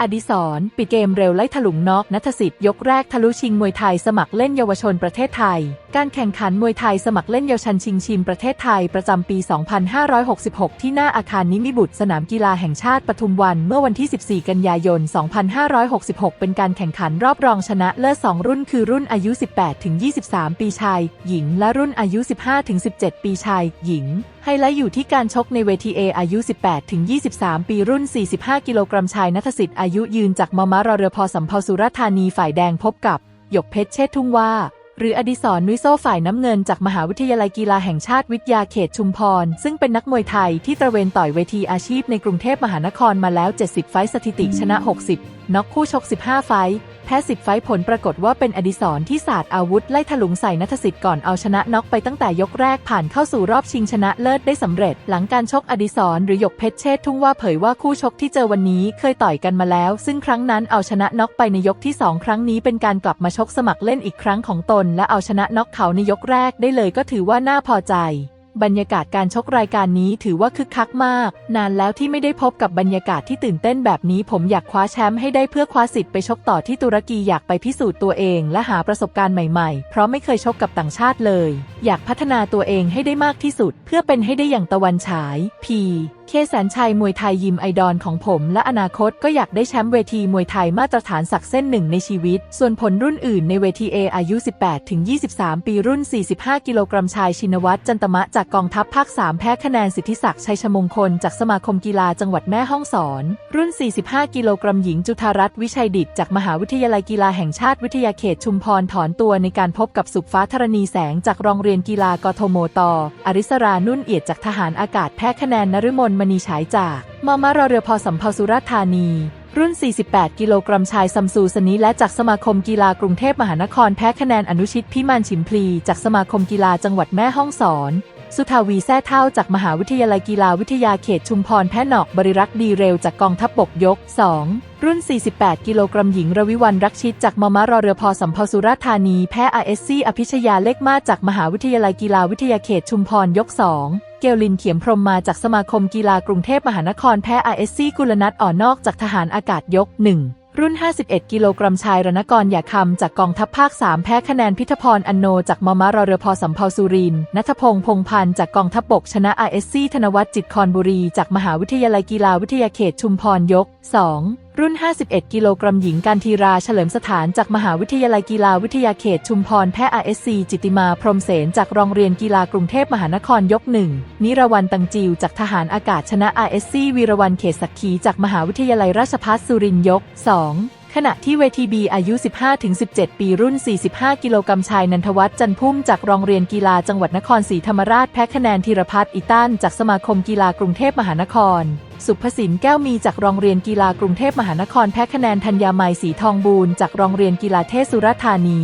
อดิศรปิดเกมเร็วไล่ถลุงน็อกนัทสิทธิ์ยกแรกทะลุชิงมวยไทยสมัครเล่นเยาวชนประเทศไทย การแข่งขันมวยไทยสมัครเล่นเยาวชนชิงชิมประเทศไทยประจำปี 2566 ที่หน้าอาคารนิมิบุตรสนามกีฬาแห่งชาติปทุมวันเมื่อวันที่ 14 กันยายน 2566 เป็นการแข่งขันรอบรองชนะเลิศ2รุ่นคือรุ่นอายุ 18-23 ปีชาย หญิง และรุ่นอายุ 15-17 ปีชาย หญิงไฮไลท์อยู่ที่การชกในเวทีเออายุ 18-23 ปีรุ่น 45 กิโลกรัมชายนัทสิทธิ์อายุยืนจากมมะรอเรือพอสำเภาสุราธานีฝ่ายแดงพบกับ หยกเพชรเชษทุ่งว่า หรืออดิศรนุ้ยโซ่ฝ่ายน้ำเงินจากมหาวิทยาลัยกีฬาแห่งชาติวิทยาเขตชุมพร ซึ่งเป็นนักมวยไทยที่ตระเวนต่อยเวทีอาชีพในกรุงเทพมหานครมาแล้ว 70 ไฟสถิติชนะ 60น็อกคู่ชก 15 ไฟ แพ้10ไฟต์ผลปรากฏว่าเป็นอดิศรที่ศาสตร์อาวุธไล่ถลุงใส่นัทสิทธิ์ก่อนเอาชนะน็อกไปตั้งแต่ยกแรกผ่านเข้าสู่รอบชิงชนะเลิศได้สำเร็จ หลังการชกอดิศรหรือหยกเพชรเชษทุ่งว่าเผยว่าคู่ชกที่เจอวันนี้เคยต่อยกันมาแล้ว ซึ่งครั้งนั้นเอาชนะน็อกไปในยกที่สองครั้งนี้เป็นการกลับมาชกสมัครเล่นอีกครั้งของตน และเอาชนะน็อกเขาในยกแรกได้เลยก็ถือว่าน่าพอใจ บรรยากาศการชกรายการนี้ถือว่าคึกคักมาก นานแล้วที่ไม่ได้พบกับบรรยากาศที่ตื่นเต้นแบบนี้ ผมอยากคว้าแชมป์ให้ได้เพื่อคว้าสิทธิ์ไปชกต่อที่ตุรกีอยากไปพิสูจน์ตัวเอง และหาประสบการณ์ใหม่ๆ เพราะไม่เคยชกกับต่างชาติเลย อยากพัฒนาตัวเองให้ได้มากที่สุด เพื่อเป็นให้ได้อย่างตะวันฉาย พี เคแสนชัยมวยไทยยิมไอดอลของผมและอนาคตก็อยากได้แชมป์เวทีมวยไทยมาตรฐานสักเส้นหนึ่งในชีวิต ส่วนผลรุ่นอื่นในเวทีเออายุ 18-23 ปีรุ่น 45 กิโลกรัมชายชินวัตรจันตมะจากกองทัพภาค 3 แพ้คะแนนสิทธิศักดิ์ชัยชมงคลจากสมาคมกีฬาจังหวัดแม่ฮ่องสอน รุ่น 45 กิโลกรัมหญิงจุธารัตน์วิชัยดิตจากมหาวิทยาลัยกีฬาแห่งชาติวิทยาเขตชุมพรถอนตัวในการพบกับสุขฟ้าธรณีแสงจากโรงเรียนกีฬากทมตอริสรานุ่นเอียดจากทหารอากาศแพ้คะแนนนฤมลมณีฉายจากมมรเรือพอสำเภาสุราษฎร์ธานี รุ่น 48 กิโลกรัมชายซัมซูสนิและจากสมาคมกีฬากรุงเทพมหานครแพ้คะแนนอนุชิตพิมานฉิมพลี จากสมาคมกีฬาจังหวัดแม่ฮ่องสอน สุทาวีแซ่เท่าจากมหาวิทยาลัยกีฬาวิทยาเขตชุมพรแพ้หนอกบริรักษ์ดีเร็วจากกองทัพบบกยก 2รุ่น 48 กิโลกรัมหญิงรวิวันรักชิต จากมมรเรือพอสำเภาสุราธานี แพ้ RSC อภิชยาเล็กมาจากมหาวิทยาลัยกีฬาวิทยาเขตชุมพรยก 2 เกลลินเขียมพรมมาจากสมาคมกีฬากรุงเทพมหานครแพ้ RSC กุลนัทอ่อนนอกจากทหารอากาศยก 1 รุ่น 51 กิโลกรัมชายรณกรหยาคำจากกองทัพภาค 3 แพ้คะแนนพิทพรอันโน จากมมรเรือพอสำเภาสุรินนัทพงษ์พงพันธ์จากกองทัพบกชนะ RSC ธนวัฒน์จิตคอนบุรี จากมหาวิทยาลัยกีฬาวิทยาเขตชุมพรยก 2 รุ่น 51 กิโลกรัมหญิงการทีราเฉลิมสถานจากมหาวิทยาลัยกีฬาวิทยาเขตชุมพรแพ้ RSC จิติมาพรมเสนจากโรงเรียนกีฬากรุงเทพมหานครยก1นิรวันตังจิวจากทหารอากาศชนะ RSC วีรวันเขตสักขีจากมหาวิทยาลัยราชภัฏสุรินทร์ยก 2ขณะที่เวทีบีอายุ 15-17 ปีรุ่น 45 กิโลกรัมชายนันทวัฒน์จันพุ่มจากโรงเรียนกีฬาจังหวัดนครศรีธรรมราชแพ้คะแนนธีรพัฒน์อิตันจากสมาคมกีฬากรุงเทพมหานคร สุภสินแก้วมีจากโรงเรียนกีฬากรุงเทพมหานครแพ้คะแนนธัญญาไมยสีทองบูรณ์จากโรงเรียนกีฬาเทศสุรธานี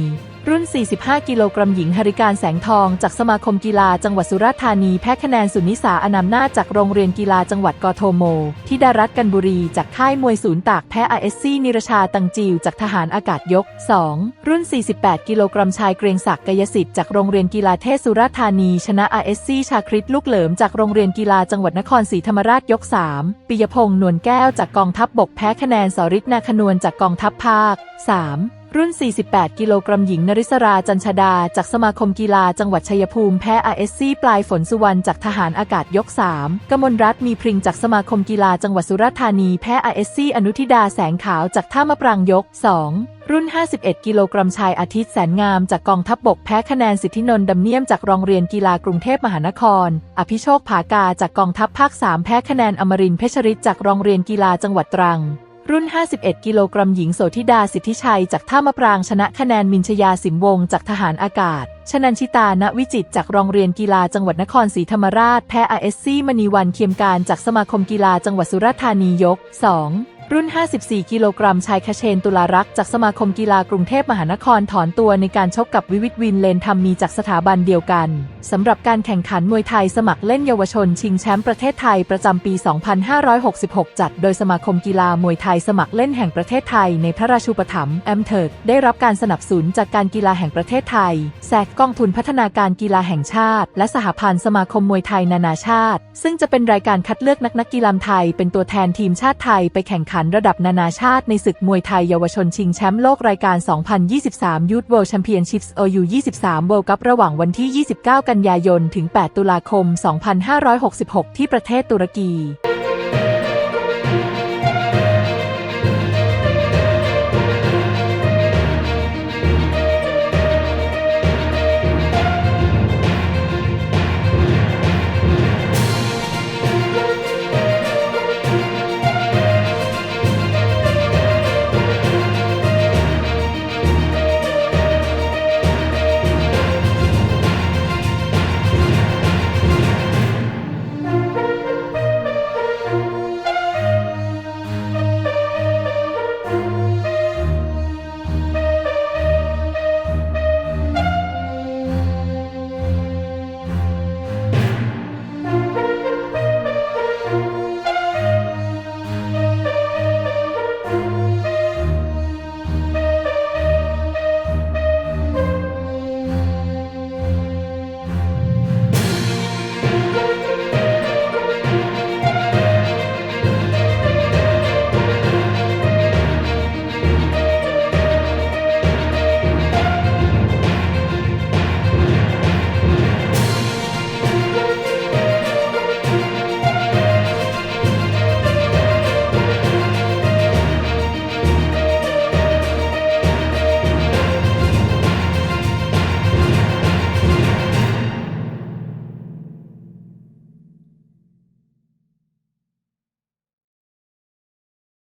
รุ่น 45 กิโลกรัมหญิงหริการแสงทอง จากสมาคมกีฬาจังหวัดสุราษฎร์ธานีแพ้คะแนนสุนิสาอนามนาจากโรงเรียนกีฬาจังหวัดกทมทิดารัตน์กันบุรีจากค่ายมวยศูนย์ตากแพ้ RSC นิรชาตังจิวจากทหารอากาศยก 2 รุ่น 48 กิโลกรัมชายเกรียงศักดิ์กยสิทธิ์จากโรงเรียนกีฬาเทศสุราษฎร์ธานี ชนะ RSC ชาคริตลูกเหลิมจากโรงเรียนกีฬาจังหวัดนครศรีธรรมราชยก 3 ปิยพงษ์นวลแก้วจากกองทัพบบกแพ้คะแนนสริศนาคนวลจากกองทัพภาค 3 รุ่น 48 กิโลกรัมหญิงนริศราจันชดา จากสมาคมกีฬาจังหวัดชัยภูมิแพ้ RSC ปลายฝนสุวรรณจากทหารอากาศยก 3 กมลรัตน์มีพริงจากสมาคมกีฬาจังหวัดสุราษฎร์ธานีแพ้ RSC อนุทิดาแสงขาวจากท่ามะปรางยก 2รุ่น 51 กิโลกรัมชายอาทิตย์แสนงาม จากกองทัพบบกแพ้คะแนนสิทธินนท์ดำเนียมจากโรงเรียนกีฬากรุงเทพมหานคร อภิโชคผากาจากกองทัพภาค 3 แพ้คะแนนอมรินทร์เพชรริศจากโรงเรียนกีฬาจังหวัดตรัง รุ่น 51 กิโลกรัมหญิงโสธิดาสิทธิชัย จากท่ามะปรางชนะคะแนนมินชยาสิมวง จากทหารอากาศ ชนันชิตา ณ วิจิตจากโรงเรียนกีฬาจังหวัดนครศรีธรรมราช แพ้ RSC มณีวันเคียมการจากสมาคมกีฬาจังหวัดสุราษฎร์ธานียก 2 รุ่น 54 กิโลกรัมชายคเชนตุลารักษ์จากสมาคมกีฬากรุงเทพมหานครถอนตัวในการชกกับวิวิตวินเลนทำมีจากสถาบันเดียวกัน สำหรับการแข่งขันมวยไทยสมัครเล่นเยาวชนชิงแชมป์ประเทศไทยประจำปี 2566 จัด โดยสมาคมกีฬามวยไทยสมัครเล่นแห่งประเทศไทยในพระราชูปถัมภ์แอมเทิร์กได้รับการสนับสนุนจากการกีฬาแห่งประเทศไทยแสกกองทุนพัฒนาการกีฬาแห่งชาติ และสหพันธ์สมาคมมวยไทยนานาชาติ ซึ่งจะเป็นรายการคัดเลือกนักนักกีฬาไทย เป็นตัวแทนทีมชาติไทยไปแข่งขันระดับนานาชาติในศึกมวยไทยเยาวชนชิงแชมป์โลกรายการ 2023 Youth World Championships OU 23 World Cup ระหว่างวันที่ 29 กันกันยายนถึง 8 ตุลาคม 2566 ที่ประเทศตุรกี